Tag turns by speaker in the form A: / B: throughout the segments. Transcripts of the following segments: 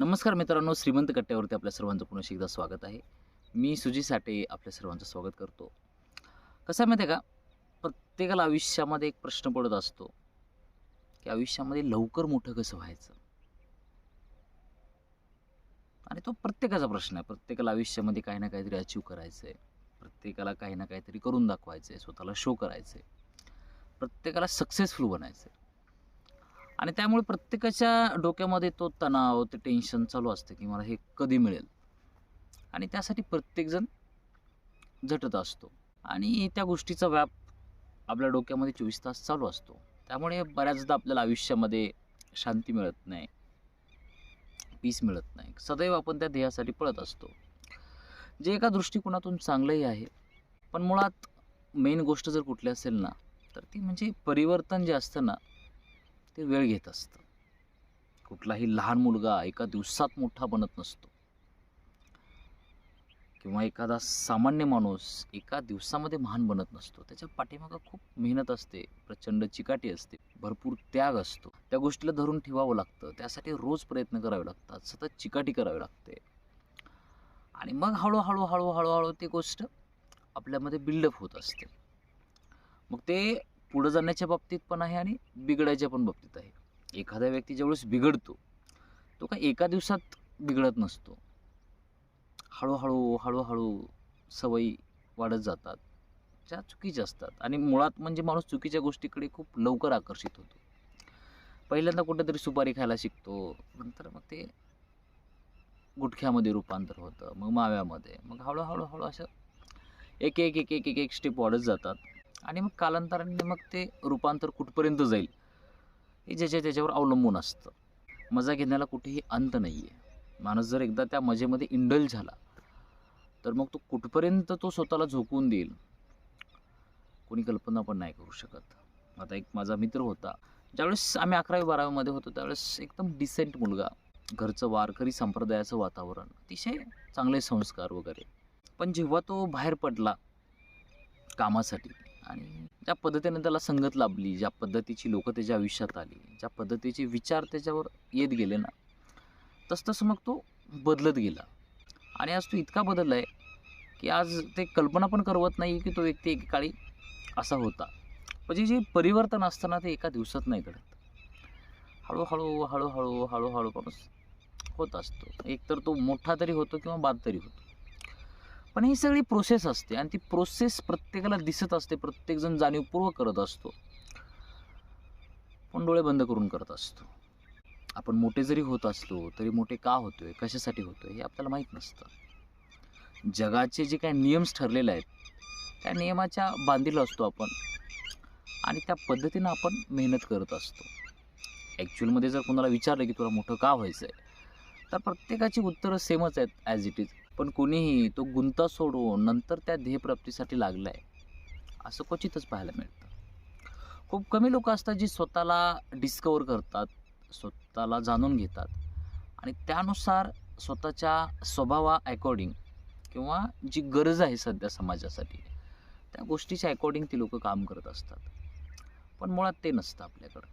A: नमस्कार मित्रांनो श्रीमंत कट्ट्यावरती आपल्या सर्वांचं पुन्हा एकदा स्वागत आहे. मी सुजी साठे आपल्या सर्वांचं स्वागत करतो. कसं आहे माहिती आहे का? प्रत्येकाला आयुष्यामध्ये एक प्रश्न पडत असतो की आयुष्यामध्ये लवकर मोठं कसं व्हायचं? आणि तो प्रत्येकाचा प्रश्न आहे. प्रत्येकाला आयुष्यामध्ये काही ना काहीतरी अचीव करायचं आहे प्रत्येकाला काही ना काहीतरी करून दाखवायचं आहे स्वतःला शो करायचं आहे प्रत्येकाला सक्सेसफुल बनायचं आहे आणि त्यामुळे प्रत्येकाच्या डोक्यामध्ये तो तणाव ते टेन्शन चालू असतं की मला हे कधी मिळेल? आणि त्यासाठी प्रत्येकजण झटत असतो. आणि त्या गोष्टीचा व्याप आपल्या डोक्यामध्ये चोवीस तास चालू असतो. त्यामुळे बऱ्याचदा आपल्याला आयुष्यामध्ये शांती मिळत नाही. पीस मिळत नाही. सदैव आपण त्या ध्येयासाठी पळत असतो. जे एका दृष्टिकोनातून चांगलंही आहे पण मुळात मेन गोष्ट जर कुठली असेल ना तर ती म्हणजे परिवर्तन जे असतं ना ते वेळ घेत असतं. कुठलाही लहान मुलगा एका दिवसात मोठा बनत नसतो. किंवा एखादा सामान्य माणूस एका दिवसामध्ये महान बनत नसतो. त्याच्या पाठीमागं खूप मेहनत असते प्रचंड चिकाटी असते भरपूर त्याग असतो. त्या गोष्टीला धरून ठेवावं लागतं. त्यासाठी रोज प्रयत्न करावे लागतात. सतत चिकाटी करावी लागते. आणि मग हळूहळू हळूहळूहळू ती गोष्ट आपल्यामध्ये बिल्डअप होत असते. मग ते पुढं जाण्याच्या बाबतीत पण आहे आणि बिघडायच्या पण बाबतीत आहे. एखादा व्यक्ती ज्यावेळेस बिघडतो तो काय एका दिवसात बिघडत नसतो. हळूहळू हळूहळू सवयी वाढत जातात. ज्या चुकीच्या असतात. आणि मुळात म्हणजे माणूस चुकीच्या गोष्टीकडे खूप लवकर आकर्षित होतो. पहिल्यांदा कुठेतरी सुपारी खायला शिकतो. नंतर मग ते गुटख्यामध्ये रूपांतर होतं. मग माव्यामध्ये. मग हळूहळू हळू असं एक एक एक एक एक एक स्टेप वाढत जातात. आणि मग कालांतराने मग ते रूपांतर कुठपर्यंत जाईल हे ज्याच्या त्याच्यावर अवलंबून असतं. मजा घेण्याला कुठेही अंत नाही आहे माणूस जर एकदा त्या मजेमध्ये इंडल झाला तर मग तो कुठपर्यंत तो स्वतःला झोकून देईल कोणी कल्पना पण नाही करू शकत. आता एक माझा मित्र होता ज्यावेळेस आम्ही अकरावी बारावीमध्ये होतो त्यावेळेस एकदम डिसेंट मुलगा. घरचं वारकरी संप्रदायाचं वातावरण अतिशय चांगले संस्कार वगैरे. पण जेव्हा तो बाहेर पडला कामासाठी आणि ज्या पद्धतीने त्याला संगत लाभली ज्या पद्धतीची लोकं त्याच्या आयुष्यात आली ज्या पद्धतीचे विचार त्याच्यावर येत गेले ना तसतसं मग तो बदलत गेला. आणि आज तो इतका बदलला आहे की आज ते कल्पना पण करवत नाही की तो व्यक्ती एकेकाळी असा होता. म्हणजे जे परिवर्तन असताना ते एका दिवसात नाही घडत. हळूहळू हळूहळू हळूहळू माणूस होत असतो. एकतर तो मोठा तरी होतो किंवा बाद तरी होतो. पण ही सगळी प्रोसेस असते आणि ती प्रोसेस प्रत्येकाला दिसत असते प्रत्येकजण जाणीवपूर्वक करत असतो. पण डोळे बंद करून करत असतो. आपण मोठे जरी होत असलो तरी मोठे का होतो आहे कशासाठी होतो आहे हे आपल्याला माहीत नसतं. जगाचे जे काही नियम्स ठरलेले आहेत त्या नियमाच्या बांधील असतो आपण. आणि त्या पद्धतीनं आपण मेहनत करत असतो. ॲक्च्युअलमध्ये जर कोणाला विचारलं की तुला मोठं का व्हायचं आहे तर प्रत्येकाची उत्तरं सेमच आहेत ॲज इट इज पण कोणीही तो गुंता सोडून नंतर त्या ध्येयप्राप्तीसाठी लागला आहे असं क्वचितच पाहायला मिळतं. खूप कमी लोक असतात जी स्वतःला डिस्कवर करतात स्वतःला जाणून घेतात आणि त्यानुसार स्वतःच्या स्वभावा अकॉर्डिंग किंवा जी गरज आहे सध्या समाजासाठी त्या गोष्टीच्या अकॉर्डिंग ती लोक काम करत असतात. पण मुळात ते नसतं आपल्याकडं.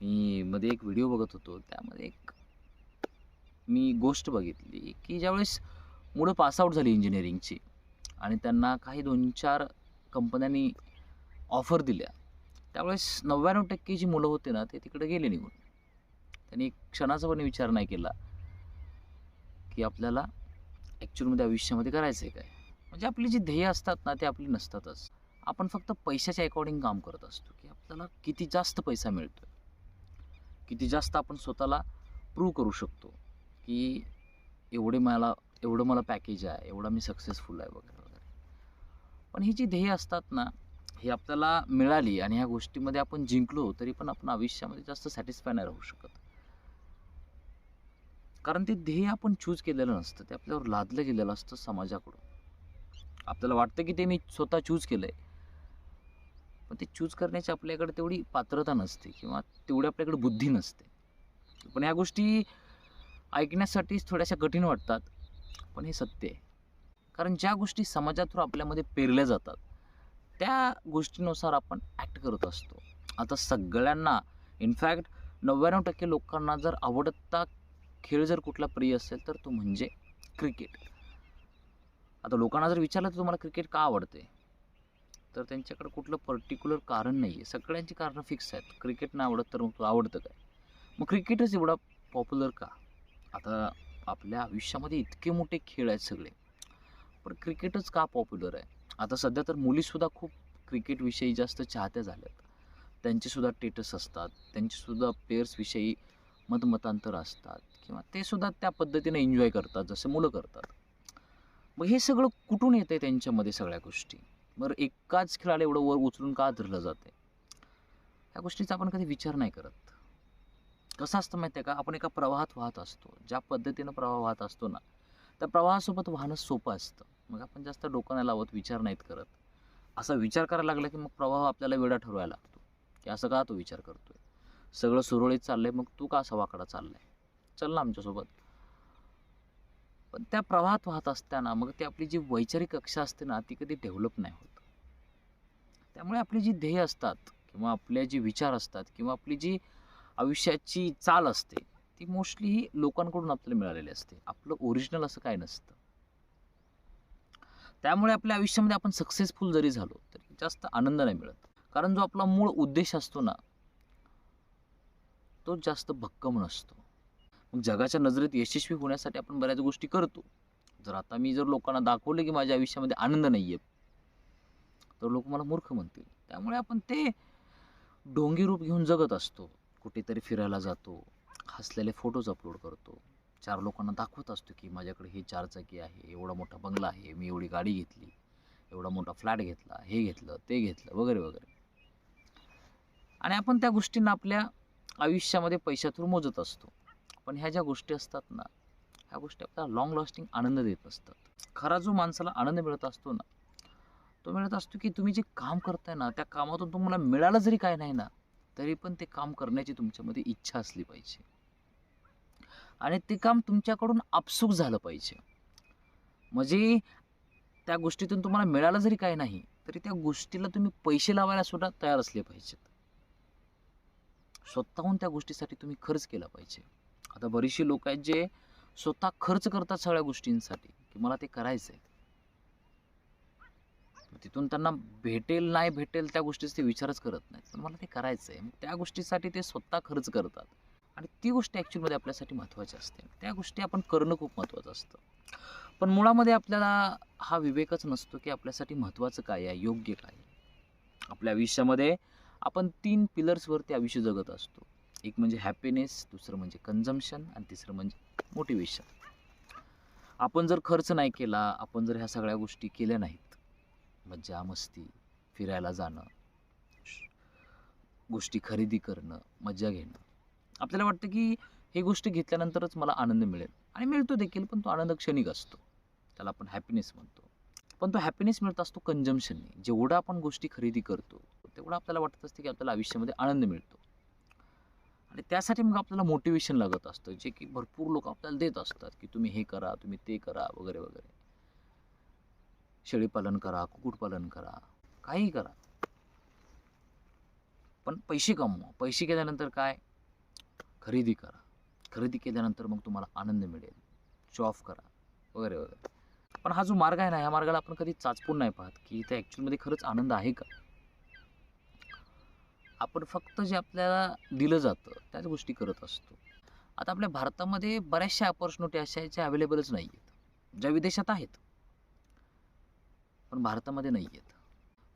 A: मी मध्ये एक व्हिडिओ बघत होतो त्यामध्ये एक मी गोष्ट बघितली की ज्यावेळेस मुलं पासआउट झाली इंजिनिअरिंगची आणि त्यांना काही दोन चार कंपन्यांनी ऑफर दिल्या त्यावेळेस नव्याण्णव टक्के जी मुलं होते ना ते तिकडे गेले निघून. त्यांनी एक क्षणाचा पण विचार नाही केला की आपल्याला ॲक्च्युअलमध्ये आयुष्यामध्ये करायचं आहे काय? म्हणजे आपली जी ध्येय असतात ना ते आपली नसतातच. आपण फक्त पैशाच्या अकॉर्डिंग काम करत असतो की आपल्याला किती जास्त पैसा मिळतो किती जास्त आपण स्वतःला प्रूव्ह करू शकतो. की एवढे मला एवढं मला पॅकेज आहे एवढा मी सक्सेसफुल आहे वगैरे वगैरे. पण ही जी ध्येय असतात ना ही आपल्याला मिळाली आणि ह्या गोष्टीमध्ये आपण जिंकलो तरी पण आपण आयुष्यामध्ये जास्त सॅटिस्फाय नाही राहू शकत. कारण ते ध्येय आपण चूज केलेलं नसतं ते आपल्यावर लादलं गेलेलं असतं समाजाकडून. आपल्याला वाटतं की ते मी स्वतः चूज केलं आहे पण ते चूज करण्याची आपल्याकडे तेवढी पात्रता नसते किंवा तेवढी आपल्याकडे बुद्धी नसते. पण ह्या गोष्टी ऐकण्यासाठीच थोड्याशा कठीण वाटतात. पण हे सत्य आहे. कारण ज्या गोष्टी समाजातून आपल्यामध्ये पेरल्या जातात त्या गोष्टीनुसार आपण ॲक्ट करत असतो. आता सगळ्यांना इनफॅक्ट नव्याण्णव टक्के लोकांना जर आवडता खेळ जर कुठला प्रिय असेल तर तो म्हणजे क्रिकेट आता लोकांना जर विचारलं तर तुम्हाला क्रिकेट का आवडते? तर त्यांच्याकडे कुठलं पर्टिक्युलर कारण नाही आहे सगळ्यांची कारणं फिक्स आहेत. क्रिकेट नाही आवडत तर मग तुला आवडतं काय? मग क्रिकेटच एवढा पॉप्युलर का? आता आपल्या आयुष्यामध्ये इतके मोठे खेळ आहेत सगळे. पण क्रिकेटच का पॉप्युलर आहे? आता सध्या तर मुलीसुद्धा खूप क्रिकेटविषयी जास्त चाहत्या झाल्यात. त्यांचेसुद्धा टेटस असतात. त्यांचेसुद्धा प्लेयर्सविषयी मतमतांतर असतात. किंवा ते सुद्धा त्या पद्धतीने एन्जॉय करतात जसे मुलं करतात. मग हे सगळं कुठून येतं आहे त्यांच्यामध्ये सगळ्या गोष्टी? बरं एकाच खेळाला एवढं वर उचलून का धरलं जाते ह्या गोष्टीचा आपण कधी विचार नाही करत. कसं असतं माहिती आहे का? आपण एका प्रवाहात वाहत असतो. ज्या पद्धतीनं प्रवाह वाहत असतो ना त्या प्रवाहासोबत वाहणं सोपं असतं. मग आपण जास्त डोकं नाही लावत विचार नाहीत करत. असा विचार करायला लागला की मग प्रवाह आपल्याला वेळा ठरवायला लागतो. की असं का तो विचार करतोय? सगळं सुरळीत चाललंय मग तू का असा वाकडा चाललाय? चल ना आमच्यासोबत. पण त्या प्रवाहात वाहत असताना मग ती आपली जी वैचारिक कक्षा असते ना ती कधी डेव्हलप नाही होत. त्यामुळे आपली जी ध्येय असतात किंवा आपले जे विचार असतात किंवा आपली जी आयुष्याची चाल असते ती मोस्टली लोकांकडून आपल्याला मिळालेली असते. आपलं ओरिजिनल असं काय नसतं. त्यामुळे आपल्या आयुष्यामध्ये आपण सक्सेसफुल जरी झालो तरी जास्त आनंद नाही मिळत. कारण जो आपला मूळ उद्देश असतो ना तो जास्त भक्कम नसतो. मग जगाच्या नजरेत यशस्वी होण्यासाठी आपण बऱ्याच गोष्टी करतो. जर आता मी जर लोकांना दाखवलं की माझ्या आयुष्यामध्ये आनंद नाही आहे तर लोक मला मूर्ख म्हणतील. त्यामुळे आपण ते ढोंगी रूप घेऊन जगत असतो. कुठेतरी फिरायला जातो हसलेले फोटोज अपलोड करतो. चार लोकांना दाखवत असतो की माझ्याकडे हे चारचाकी आहे एवढा मोठा बंगला आहे मी एवढी गाडी घेतली एवढा मोठा फ्लॅट घेतला हे घेतलं ते घेतलं वगैरे वगैरे. आणि आपण त्या गोष्टींना आपल्या आयुष्यामध्ये पैशा थ्रू मोजत असतो. पण ह्या ज्या गोष्टी असतात ना ह्या गोष्टी आपल्याला लॉंग लास्टिंग आनंद देत असतात. खरा जो माणसाला आनंद मिळत असतो ना तो मिळत असतो की तुम्ही जे काम करताय ना त्या कामातून तुम्हाला मिळालं जरी काय नाही ना तरी पण ते काम करण्याची तुमच्यामध्ये इच्छा असली पाहिजे. आणि ते काम तुमच्याकडून आपसूक झालं पाहिजे. म्हणजे त्या गोष्टीतून तुम्हाला मिळालं जरी काय नाही तरी त्या गोष्टीला तुम्ही पैसे लावायला सुद्धा तयार असले पाहिजेत. स्वतःहून त्या गोष्टीसाठी तुम्ही खर्च केला पाहिजे. आता बरीचशी लोक आहेत जे स्वतः खर्च करतात सगळ्या गोष्टींसाठी की मला ते करायचं आहे तिथून त्यांना भेटेल नाही भेटेल त्या गोष्टीचा ते विचारच करत नाहीत. पण मला ते करायचं आहे मग त्या गोष्टीसाठी ते स्वतः खर्च करतात. आणि ती गोष्ट ॲक्च्युअलमध्ये आपल्यासाठी महत्त्वाची असते. त्या गोष्टी आपण करणं खूप महत्त्वाचं असतं. पण मुळामध्ये आपल्याला हा विवेकच नसतो की आपल्यासाठी महत्त्वाचं काय आहे योग्य काय आहे. आपल्या आयुष्यामध्ये आपण तीन पिलर्सवरती आयुष्य जगत असतो. एक म्हणजे हॅपीनेस दुसरं म्हणजे कन्झम्शन आणि तिसरं म्हणजे मोटिवेशन आपण जर खर्च नाही केला आपण जर ह्या सगळ्या गोष्टी केल्या नाहीत मज्जा मस्ती फिरायला जाणं. गोष्टी खरेदी करणं मज्जा घेणं. आपल्याला वाटतं की हे गोष्टी घेतल्यानंतरच मला आनंद मिळेल. आणि मिळतो देखील पण तो आनंद क्षणिक असतो. त्याला आपण हॅपीनेस म्हणतो. पण तो हॅपीनेस मिळत असतो कंजम्शनने जेवढा आपण गोष्टी खरेदी करतो तेवढं आपल्याला वाटत असतं की आपल्याला आयुष्यामध्ये आनंद मिळतो. आणि त्यासाठी मग आपल्याला मोटिवेशन लागत असतं. जे की भरपूर लोक आपल्याला देत असतात की तुम्ही हे करा तुम्ही ते करा वगैरे वगैरे. शेळीपालन करा कुक्कुटपालन करा काहीही करा. पण पैसे कमवा. पैसे केल्यानंतर काय? खरेदी करा. खरेदी केल्यानंतर मग तुम्हाला आनंद मिळेल. ऑफ करा. वगैरे वगैरे. पण हा जो मार्ग आहे ना ह्या मार्गाला आपण कधी चाचपून नाही पाहत की इथे ॲक्च्युअलमध्ये खरंच आनंद आहे का? आपण फक्त जे आपल्याला दिलं जातं त्याच गोष्टी करत असतो. आता आपल्या भारतामध्ये बऱ्याचशा अपॉर्च्युनिटी अशा याच्या ज्या अवेलेबलच नाही आहेत ज्या विदेशात आहेत. पण भारतामध्ये नाही आहेत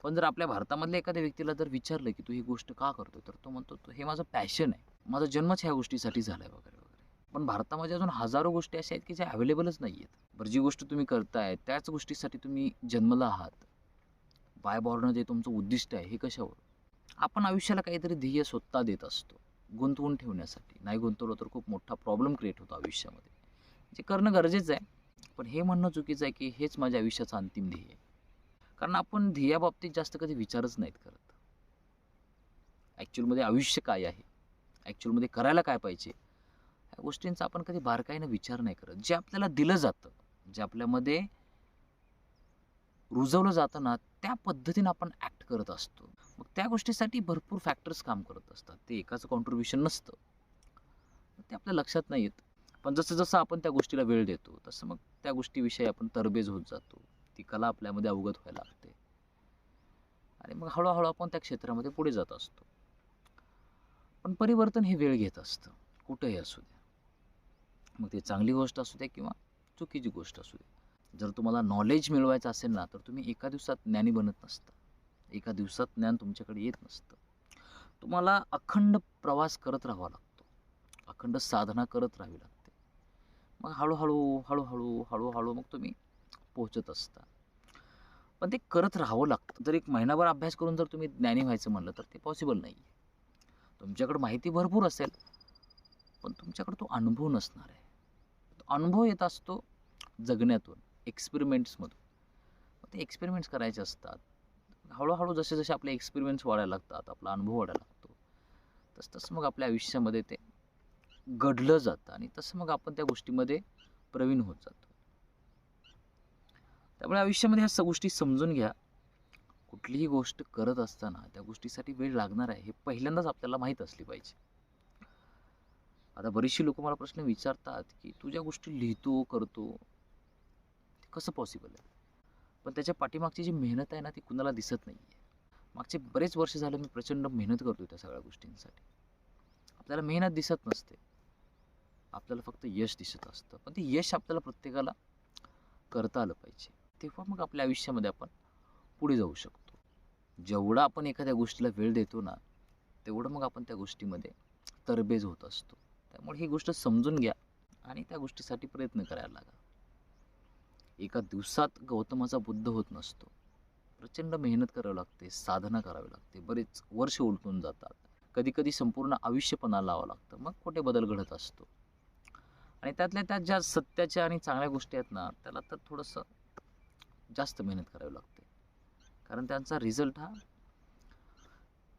A: पण जर आपल्या भारतामधल्या एखाद्या व्यक्तीला जर विचारलं की तू ही गोष्ट का करतो तर तो म्हणतो हे माझं पॅशन आहे. माझा जन्मच ह्या गोष्टीसाठी झाला आहे वगैरे वगैरे. पण भारतामध्ये अजून हजारो गोष्टी अशा आहेत की ज्या अवेलेबलच नाही आहेत. बरं जी गोष्ट तुम्ही करताय त्याच गोष्टीसाठी तुम्ही जन्मला आहात. बाय बॉर्न जे तुमचं उद्दिष्ट आहे हे कशावर? आपण आयुष्याला काहीतरी ध्येय स्वतः देत असतो गुंतवून ठेवण्यासाठी. नाही गुंतवलं तर खूप मोठा प्रॉब्लेम क्रिएट होतो आयुष्यामध्ये. जे करणं गरजेचं आहे. पण हे म्हणणं चुकीचं आहे की हेच माझ्या आयुष्याचं अंतिम ध्येय आहे. कारण आपण ध्येयाबाबतीत जास्त कधी विचारच नाहीत करत. ॲक्च्युअलमध्ये आयुष्य काय आहे? ॲक्च्युअलमध्ये करायला काय पाहिजे? ह्या गोष्टींचा आपण कधी बारकाईनं विचार नाही करत. जे आपल्याला दिलं जातं जे आपल्यामध्ये रुजवलं जातं ना त्या पद्धतीनं आपण ॲक्ट करत असतो. मग त्या गोष्टीसाठी भरपूर फॅक्टर्स काम करत असतात. ते एकाचं कॉन्ट्रीब्युशन नसतं. ते आपल्या लक्षात नाही येत पण जसं जसं आपण त्या गोष्टीला वेळ देतो तसं मग त्या गोष्टीविषयी आपण तरबेज होत जातो. ती कला आपल्यामध्ये अवगत व्हायला लागते. आणि मग हळूहळू आपण त्या क्षेत्रामध्ये पुढे जात असतो. पण परिवर्तन हे वेळ घेत असतं. कुठंही असू द्या. मग ते चांगली गोष्ट असू द्या किंवा चुकीची गोष्ट असू द्या. जर तुम्हाला नॉलेज मिळवायचं असेल ना तर तुम्ही एका दिवसात ज्ञानी बनत नसता. एका दिवसात ज्ञान तुमच्याकडे येत नसतं. तुम्हाला अखंड प्रवास करत राहावा लागतो. अखंड साधना करत राहावी लागते. मग हळूहळू हळूहळू हळूहळू मग तुम्ही पोहोचत असता पण ते करत राहावं लागतं. जर एक महिनाभर अभ्यास करून जर तुम्ही ज्ञानी व्हायचं म्हणलं तर ते पॉसिबल नाही तुमच्याकडे माहिती भरपूर असेल पण तुमच्याकडे तो अनुभव नसणार आहे. तो अनुभव येत असतो जगण्यातून एक्सपेरिमेंट्समधून मग ते एक्सपेरिमेंट्स करायचे असतात. हळूहळू जसे जसे आपले एक्सपिरियन्स वाढायला लागतात आपला अनुभव वाढायला लागतो तसं तसं मग आपल्या आयुष्यामध्ये ते घडलं जातं आणि तसं मग आपण त्या गोष्टीमध्ये प्रवीण होत जातो. त्यामुळे आयुष्यामध्ये ह्या गोष्टी समजून घ्या. कुठलीही गोष्ट करत असताना त्या गोष्टीसाठी वेळ लागणार आहे हे पहिल्यांदाच आपल्याला माहीत असली पाहिजे. आता बरीचशी लोक मला प्रश्न विचारतात की तू ज्या गोष्टी लिहितो करतो ते कसं पॉसिबल आहे? पण त्याच्या पाठीमागची जी मेहनत आहे ना ती कुणाला दिसत नाही आहे मागचे बरेच वर्ष झालं मी प्रचंड मेहनत करतो त्या सगळ्या गोष्टींसाठी. आपल्याला मेहनत दिसत नसते. आपल्याला फक्त यश दिसत असतं. पण ते यश आपल्याला प्रत्येकाला करता आलं पाहिजे. तेव्हा मग आपल्या आयुष्यामध्ये आपण पुढे जाऊ शकतो. जेवढा आपण एखाद्या गोष्टीला वेळ देतो ना तेवढं मग आपण त्या गोष्टीमध्ये तरबेज होत असतो. त्यामुळे ही गोष्ट समजून घ्या आणि त्या गोष्टीसाठी प्रयत्न करायला लागा. एका दिवसात गौतमाचा बुद्ध होत नसतो. प्रचंड मेहनत करावी लागते साधना करावी लागते बरेच वर्ष उलटून जातात. कधीकधी संपूर्ण आयुष्यपणा लावावं लागतं मग कुठे बदल घडत असतो. आणि त्यातल्या त्यात ज्या सत्याच्या आणि चांगल्या गोष्टी आहेत ना त्याला तर थोडंसं जास्त मेहनत करावी लागते. कारण त्यांचा रिझल्ट हा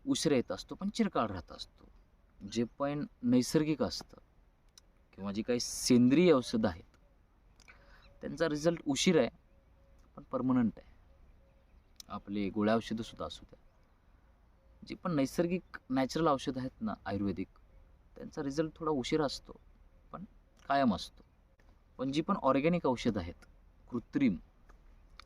A: उशिरा येत असतो पण चिरकाळ राहत असतो. जे पण नैसर्गिक असतं किंवा जी काही सेंद्रिय औषधं आहेत त्यांचा रिझल्ट उशीर आहे पण परमनंट आहे. आपले गोळ्या औषधंसुद्धा असू द्या. जी पण नैसर्गिक नॅचरल औषधं आहेत ना आयुर्वेदिक त्यांचा रिझल्ट थोडा उशीर असतो पण कायम असतो. पण जी पण ऑर्गॅनिक औषधं आहेत कृत्रिम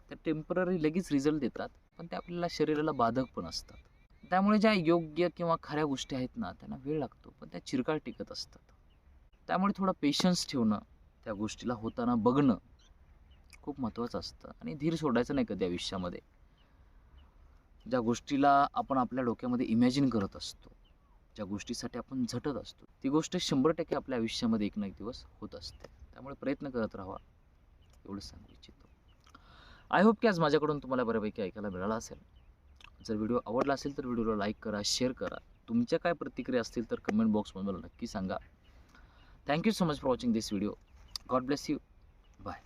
A: त्या टेंपररी लगेच रिझल्ट देतात. पण ते आपल्याला शरीराला बाधक पण असतात. त्यामुळे ज्या योग्य किंवा खऱ्या गोष्टी आहेत ना त्यांना वेळ लागतो. पण त्या चिरकाळ टिकत असतात. त्यामुळे थोडा पेशन्स ठेवणं त्या गोष्टीला होताना बघणं खूप महत्त्वाचं असतं. आणि धीर सोडायचं नाही कधी आयुष्यामध्ये. ज्या गोष्टीला आपण आपल्या डोक्यामध्ये इमॅजिन करत असतो ज्या गोष्टीसाठी आपण झटत असतो ती गोष्ट शंभर टक्के आपल्या आयुष्यामध्ये एक ना एक दिवस होत असते. त्यामुळे प्रयत्न करत राहावा एवढं सांगू इच्छितो. आय होप की आज माझ्याकडून तुम्हाला बऱ्यापैकी ऐकायला मिळाला असेल. जर व्हिडिओ आवडला असेल तर व्हिडिओला लाईक करा शेअर करा. तुमच्या काय प्रतिक्रिया असतील तर कमेंट बॉक्समध्ये मला नक्की सांगा. Thank you so much for watching this video God bless you bye